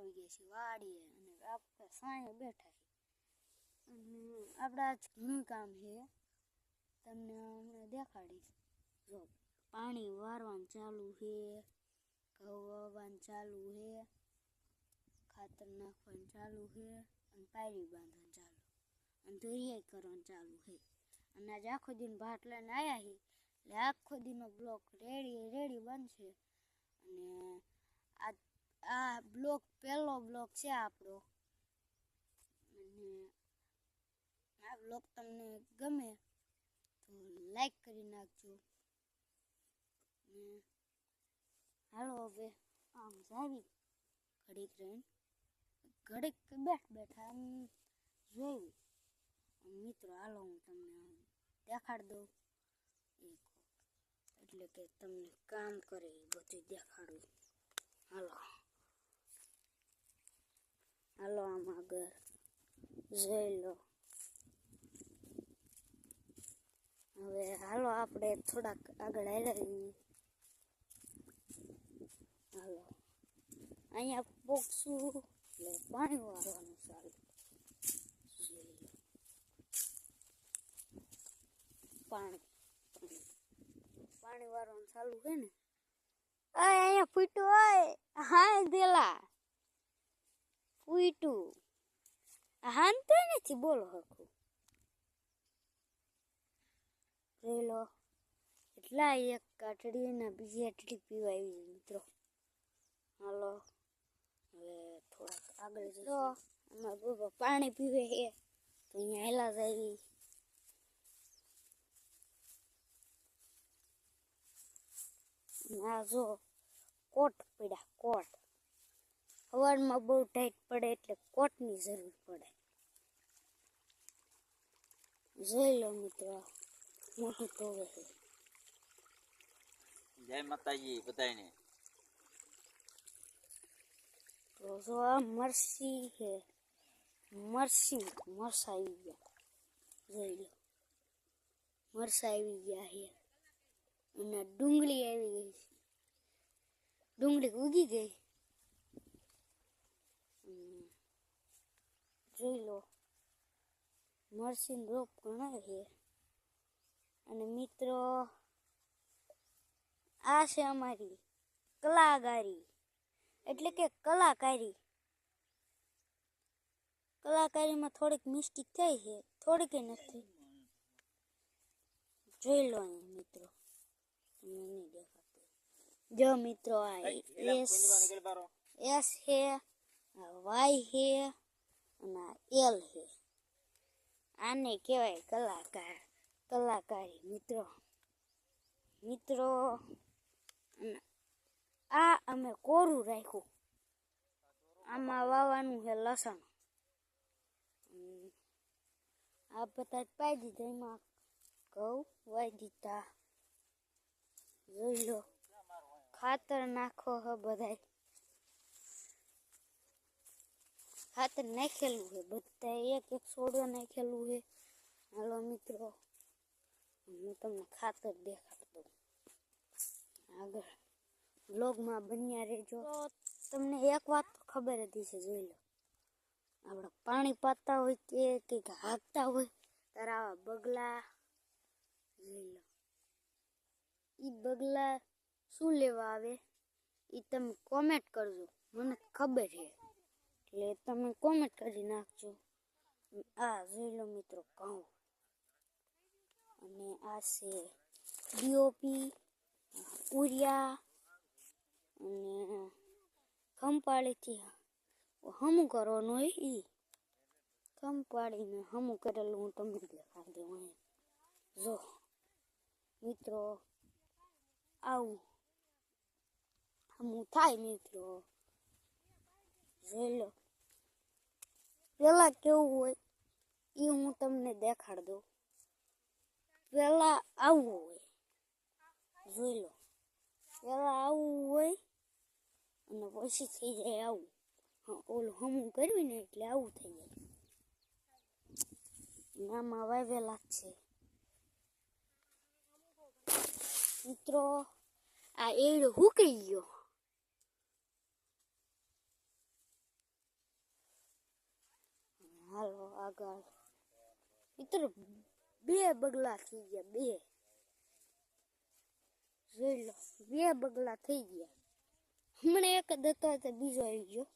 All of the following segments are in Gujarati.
આવી ગયા છીએ વાડીએ અને આપણે સાંજે બેઠા છીએ. અને આપણે આજ ઘણું કામ છે. તમને હમણાં દેખાડીશ. જો, પાણી વારવાનું ચાલુ છે, ઘઉં ચાલુ છે, ખાતર નાખવાનું ચાલુ છે, અને પાયરી બાંધવાનું ચાલુ. અને ધોરિયાઈ કરવાનું ચાલુ છે. અને આજે આખો દિન ભાત લઈને આવ્યા છીએ. એટલે આખો દિનનો બ્લોક રેડી રેડી બનશે. અને આ બ્લોક, પહેલો બ્લોક છે આપણો. અને આ બ્લોગ તમને ગમે તો લાઈક કરી નાખજો. હાલો હવે આમ જાવી ઘડીક રહીને. ઘડીક બેઠ બેઠા આમ જોયું. મિત્રો, હાલો હું તમને દેખાડ દઉં. એટલે કે તમને કામ કરે એ બધું દેખાડું હાલો આગળ જોઈ હવે હાલો આપણે થોડાક આગળ હાલી હાલો. અહીંયા પોકશું એટલે પાણી વાળવાનું ચાલુ. પાણી. પાણી વાળવાનું ચાલુ છે ને? અહીંયા ફૂટું હોય. હા દેલા. ફૂટ્યું. હાન તો નથી બોલો હરખું જોઈ લો એટલા એક કાટડી ને બીજી આટલી પીવા આવી મિત્રો હાલો હવે થોડાક આગળ જો અમારા બાબા પાણી પીવે છે તો અહીંયા હેલા જાય આ જો કોટ પડ્યા કોટ સવારમાં બહુ ટાઈટ પડે એટલે કોટની જરૂર પડે. જોઈ લો મિત્રો મોટું ટોવે છે જય માતાજી બધાને તો જો આ મરસી છે મરસી મરસા આવી ગયા. જોઈ લો મરસા આવી ગયા છે. અને ડુંગળી આવી ગઈ છે. ડુંગળી ઉગી ગઈ. જોઈ લો મરસીન રોપ ઘણા છે અને મિત્રો આ છે અમારી કલાકારી. એટલે કે કલાકારી. કલાકારીમાં થોડીક મિસ્ટેક થઈ છે થોડીક નથી. જોઈ લો અહીં મિત્રો. નહીં દેખાતું. જો મિત્રો આ એસ એસ છે વાય છે અને એલ છે. આને કહેવાય કલાકાર, કલાકારી મિત્રો. મિત્રો આ અમે કોરું રાખ્યું? આમાં વાવવાનું છે લસણ. આ બધા પાઈ દીધા, એમાં ઘઉં વાઈ દીધા. જોઈ લો. ખાતર નાખો હે બધાય. ખાતર નાખેલું છે બધા એક એક સોડો નાખેલું છે. હાલો મિત્રો હું તમને ખાતર દેખાડતો આગળ બ્લોગમાં બન્યા રહેજો. તમને એક વાત તો ખબર હતી છે જોઈ લો. આપણે પાણી પાતા હોય કે કંઈક હાંકતા હોય ત્યારે આવા બગલા જોઈ લો. એ બગલા શું લેવા આવે એ તમે કોમેન્ટ કરજો મને ખબર છે. એટલે તમે કોમેન્ટ કરી નાખજો. આ જોઈ લો મિત્રો કહું. અને આ છે ડીઓપી ઉરિયા અને ખંપાળીથી હમું કરવાનું હોય એ ખંપાળીને હમું કરેલું હું તમને દેખાડી દઉં જો, મિત્રો, આવું. હમું થાય મિત્રો. જોઈ લો પેલા કેવું હોય એ હું તમને દેખાડ દઉં. પેલા આવું હોય. જોઈ લો પેલા આવું હોય અને પછી થઈ જાય આવું. હા, ઓલું હમું કરવી ને એટલે આવું થઈ જાય. નામાં વાવેલા જ છે. મિત્રો, આ એડ હુકાઈ ગયો. હાલો આગળ. મિત્રો બે બગલા થઈ ગયા બે. જોઈ લો બે બગલા થઈ ગયા. હમણાં એક જ હતો તો બીજો આવી ગયો.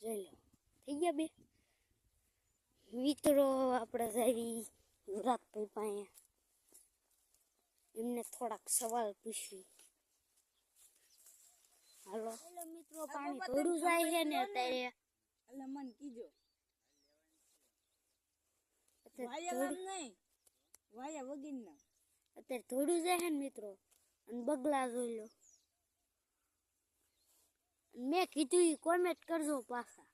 જોઈ લો થઈ ગયા બે. મિત્રો આપણે જઈ યુવરાજભાઈ પાસે એમને થોડાક સવાલ પૂછવી. હાલો. હાલો મિત્રો પાણી થોડું જાય છે ને અત્યારે? એટલે મને કીજો. અત્યારે થોડું- જાય છે ને મિત્રો. અને બગલા જોઈ લો મેં કીધું એ કોમેન્ટ કરજો પાછા.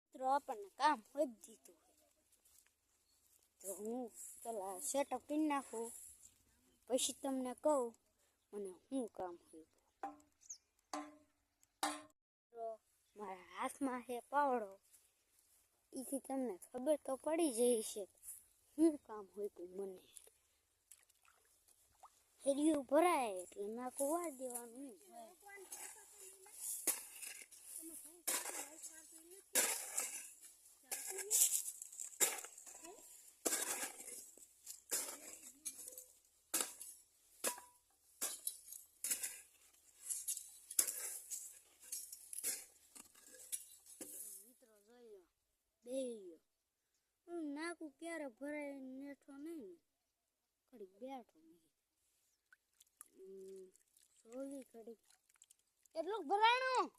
મિત્રો આપણને કામ હોય દીધું તો હું પેલા સેટઅપ કરી નાખું. પછી તમને કહું મને શું કામ હોય. મારા હાથમાં છે પાવડો. એથી તમને ખબર તો પડી જઈ છે શું કામ હોય તું મને. હેરિયું ભરાય એટલે નાખું વાર દેવાનું મિત્રો જોઈ લો બે હું ક્યારે ભરાય નેઠો નહીં ને. ઘડીક બેઠો નહીં. સોલી ઘડીક. કેટલું ભરાણું?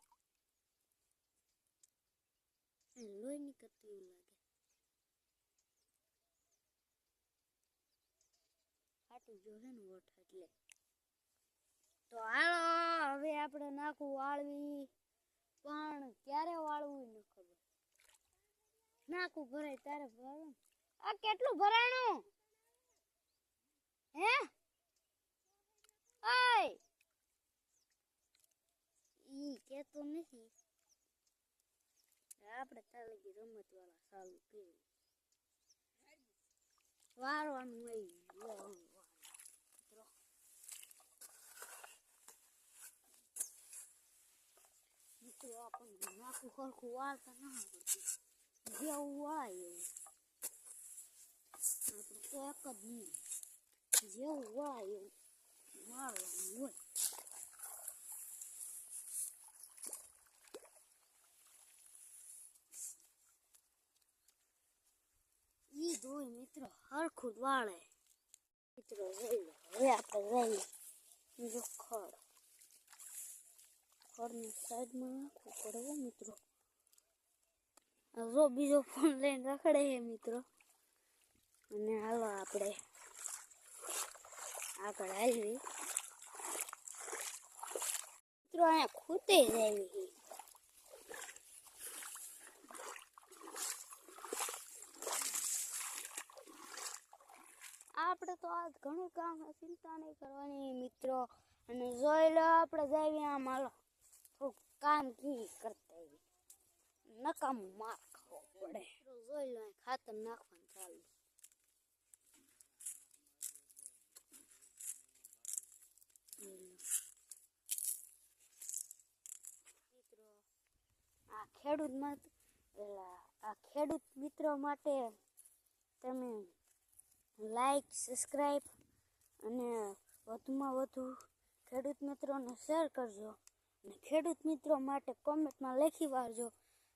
લોહી નીકળતું એવું લાગે. ફાટી ગયો ને વોટ એટલે. તો હાલો, હવે આપણે નાખું વાળવી. પણ ક્યારે વાળવું ન ખબર. નાખું ભરાય ત્યારે ભરાય. આ કેટલું ભરાણું? હે? ઓય! ઈ કેતો નથી. આપણે તાલે કે રમત વાળા ચાલુ કર્યું. વારવાનું હોય મિત્રો આપણને નાખું ખરખું વાળતા ના આવડતું જેવું હોય એક જ નહીં જેવું વાય એવું વાળવાનું હોય ઈ ધોઈ મિત્રો હરખું વાળે મિત્રો જોઈ હવે આપણે જઈએ બીજો ખડ ખડની સાઈડમાં નાખવું પડે મિત્રો જો બીજો ફોન લઈને રખડે છે મિત્રો અને હાલો આપણે આગળ હાલવી. મિત્રો, અહીંયા ખૂટે જાય આપણે તો આજ ઘણું કામ ચિંતા નહીં કરવાની મિત્રો. અને જોઈ લો, આપણે જઈએ આમ હાલો. થોડુંક કામ કી કરતા નકામ માર ખાવો પડે. જોઈ લો ખાતર નાખવાનું ચાલુ ખેડૂત માટે આ ખેડૂત મિત્રો માટે તમે લાઈક સબસ્ક્રાઈબ અને વધુમાં વધુ ખેડૂત મિત્રોને શેર કરજો. અને ખેડૂત મિત્રો માટે કોમેન્ટમાં લખી વાળજો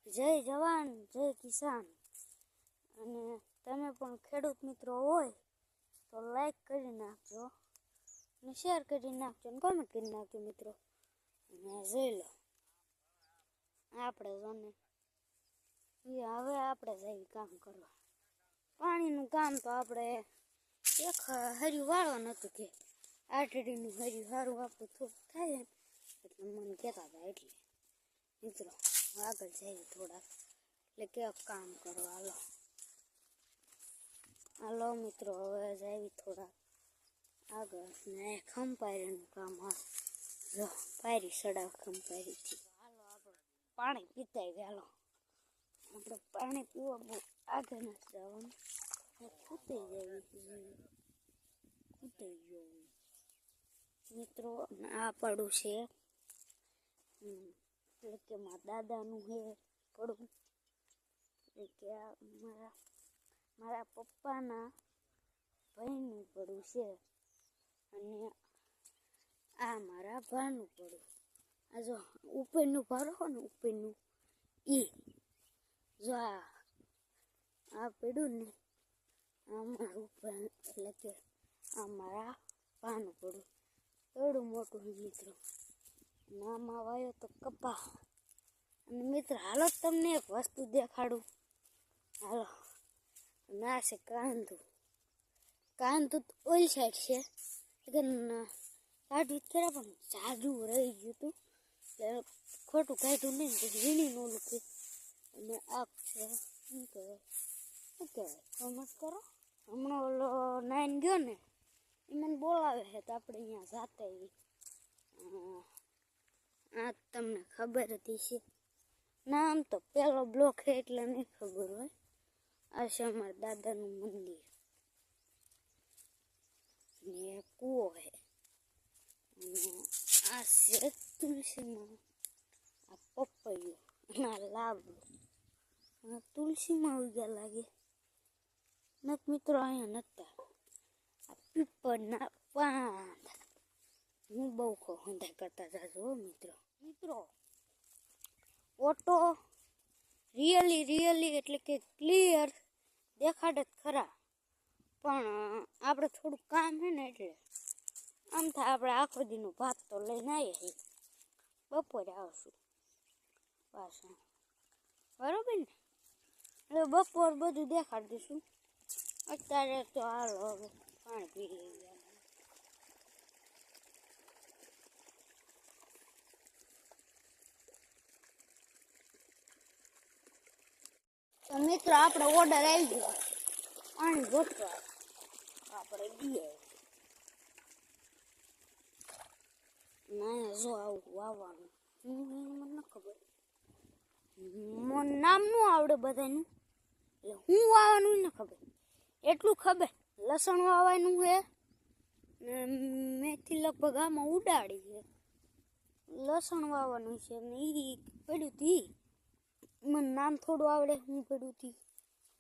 જય જવાન, જય કિસાન. અને તમે પણ ખેડૂત મિત્રો હોય તો લાઈક કરી નાખજો અને શેર કરી નાખજો અને કોમેન્ટ કરી નાખજો મિત્રો. અને જોઈ લો. આપણે જોને. હવે આપણે જઈ કામ કરવા. પાણીનું કામ તો આપણે એક હર્યું વાળવાનું હતું કે, આટડીનું હર્યું સારું આપણું થોડુંક થાય એટલે મને કહેતા હતા એટલે. મિત્રો આગળ જઈએ થોડાક, એટલે કેવું કામ કરો હાલો. હાલો મિત્રો, હવે જઈએ થોડાક. આગળ ને ખંપાયરીનું કામ હા પાયરી સડાવ ખંપાયરીથી પાણી પીતા વહેલો આપણે પાણી પીવા બહુ આગળ નથી જવાનું. ખૂટી જાય ખૂટી ગયો. મિત્રો આ પડું છે. એટલે કે મારા દાદાનું હે પડું. એટલે કે આ મારા મારા પપ્પાના ભાઈનું પડું છે. અને આ મારા ભાનું પડું. આ જો ઉપરનું ભારો ને ઉપરનું. એ જો આ આ પડ્યું ને, આમાં ઉપર, એટલે કે આ મારા ભાનું પડું એવડું મોટું મિત્રો. નામાં વાયો તો કપા અને મિત્ર, હાલો તમને એક વસ્તુ દેખાડું. હાલો. ના છે કાંદું. કાંદું તો ઓલી સાઈડ છે. કાઢ્યું જ પણ જાજુ રહી ગયું હતું. એટલે ખોટું કાઢ્યું નહીં તો વીણી નો કે અને આ છે, શું કહેવાય? શું કહેવાય? કોમર્સ કરો. હમણાં ઓલો નાઈન ગયો ને, એ મને બોલાવે છે તો આપણે અહીંયા જાતે. આ તમને ખબર હતી છે. ના, આમ તો પેલો બ્લોક છે એટલે નહીં ખબર હોય. આ છે અમારા દાદાનું મંદિર. ને કૂવો છે. અને આ છે તુલસીમાં આ પપૈયો. અને આ લાભ આ તુલસીમાં ઉગ્યા લાગે. નક મિત્રો, અહીંયા નતા. આ પીપળના પાન હું બહુ ખોંધા કરતા જાજો હો મિત્રો. મિત્રો, ઓટો રિયલી રિયલી એટલે કે ક્લિયર દેખાડે ખરા. પણ આપણે થોડું કામ છે ને એટલે આમ થાય આપણે આખો દીનો ભાત તો લઈને આવીએ બપોરે આવશું. પાછા. બરોબર ને? એટલે બપોર બધું દેખાડી દઈશું. અત્યારે તો હાલો હવે પાણી પી લઈએ. તો મિત્રો, આપણે ઓર્ડર આવી ગયો પાણી ગોઠવા આપણે દઈએ ના જો આવું આવવાનું મને ન ખબર મને નામનું આવડે બધાનું. એટલે હું વાવવાનું ન ખબર. એટલું ખબર. લસણ વાવવાનું છે મેથી લગભગ આમાં ઉડાડી છે. લસણ વાવવાનું છે. એ પડ્યું તી. મને નામ થોડું આવડે, હું પડ્યું તી.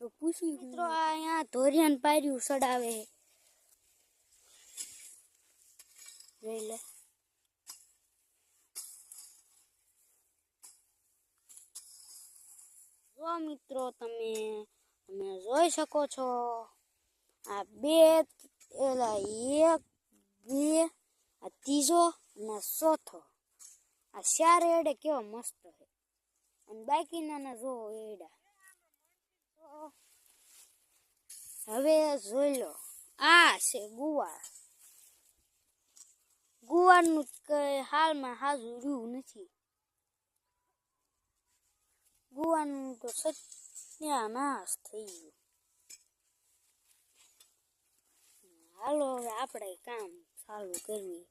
તો પૂછ્યું મિત્રો, આ અહીંયા ધોરિયાન પાર્યું સડાવે રહી લે. જો મિત્રો, તમે તમે જોઈ શકો છો. આ બે એલા એક, બે, આ ત્રીજો અને ચોથો. આ ચાર એડે કેવો મસ્ત છે. અને બાકીના જો એડા. હવે જોઈ લો, આ છે ગુવાર. ગુવારનું હાલમાં હાજુ રહ્યું નથી. ગુવાનું તો સત્યાનાશ થઈ ગયું. હાલો, હવે આપણે કામ ચાલુ કરવી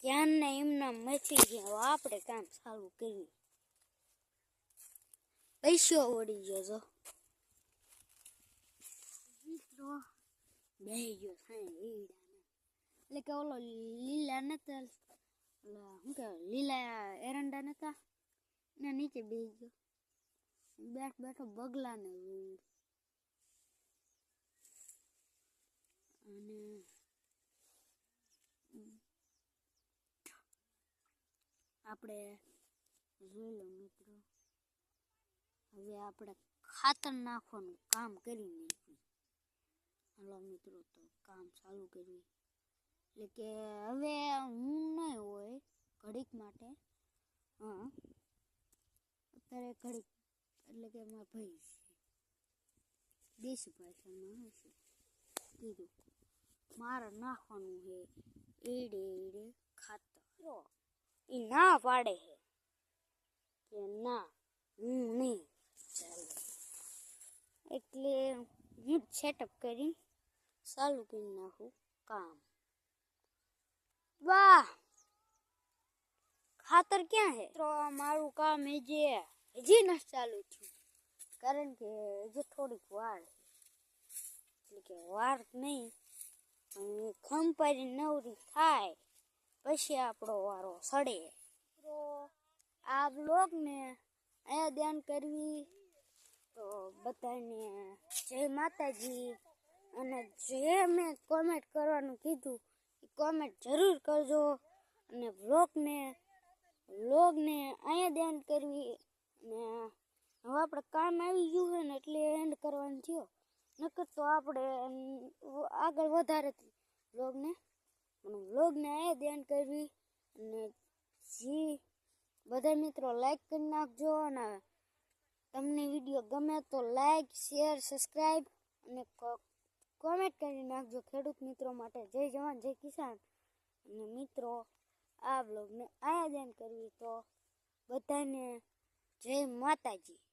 ધ્યાનને એમના મચી ગયા આપણે કામ ચાલુ કરવી પૈસો વળી ગયો જો મિત્રો, બે ગયો એટલે કે ઓલો લીલા નતા શું કહેવાય, લીલા એરંડા નતા? એના નીચે બેસી ગયો. બેઠ બેઠો બગલાને જોયું અને આપણે જોઈ લો મિત્રો, હવે આપણે ખાતર નાખવાનું કામ કરી નાખ્યું. હાલો મિત્રો, તો કામ ચાલુ કર્યું. એટલે કે હવે હું નહીં હોય ઘડીક માટે. હા. અત્યારે ઘડીક, એટલે કે મારા ભાઈ છે. દેશી ભાષામાં હશે કીધું. મારે નાખવાનું છે એડે એડે ખાતર એ ના પાડે છે કે ના, હું નહીં. એટલે હું સેટઅપ કરી ચાલુ કરી નાખું કામ. વાહ! ખાતર ક્યાં છે તો મારું કામ હજી હજી ન ચાલુ થયું. કારણ કે હજી થોડીક વાર એટલે કે વાર નહીં ખંપારી નવરી થાય, પછી આપણો વારો સડે. તો આ બ્લોગને અહીંયા ધ્યાન કરવી. તો બધાને જય માતાજી. અને જે મેં કોમેન્ટ કરવાનું કીધું, એ કોમેન્ટ જરૂર કરજો. અને વ્લોગને વ્લોગને અહીંયા ધ્યાન કરવી અને હવે આપણે કામ આવી ગયું છે ને એટલે એન્ડ કરવાનું થયો. નકર તો આપણે આગળ વધારે વ્લોગને પણ વ્લોગને અહીંયા ધ્યાન કરવી અને જી, બધા મિત્રો લાઈક કરી નાખજો અને તમને વીડિયો ગમે તો લાઈક શેર સબસ્ક્રાઈબ અને કોમેન્ટ કરી નાખજો ખેડૂત મિત્રો માટે. જય જવાન, જય કિસાન. અને મિત્રો આ બ્લોગને આયા ધ્યાન કરવી તો બધાને જય માતાજી.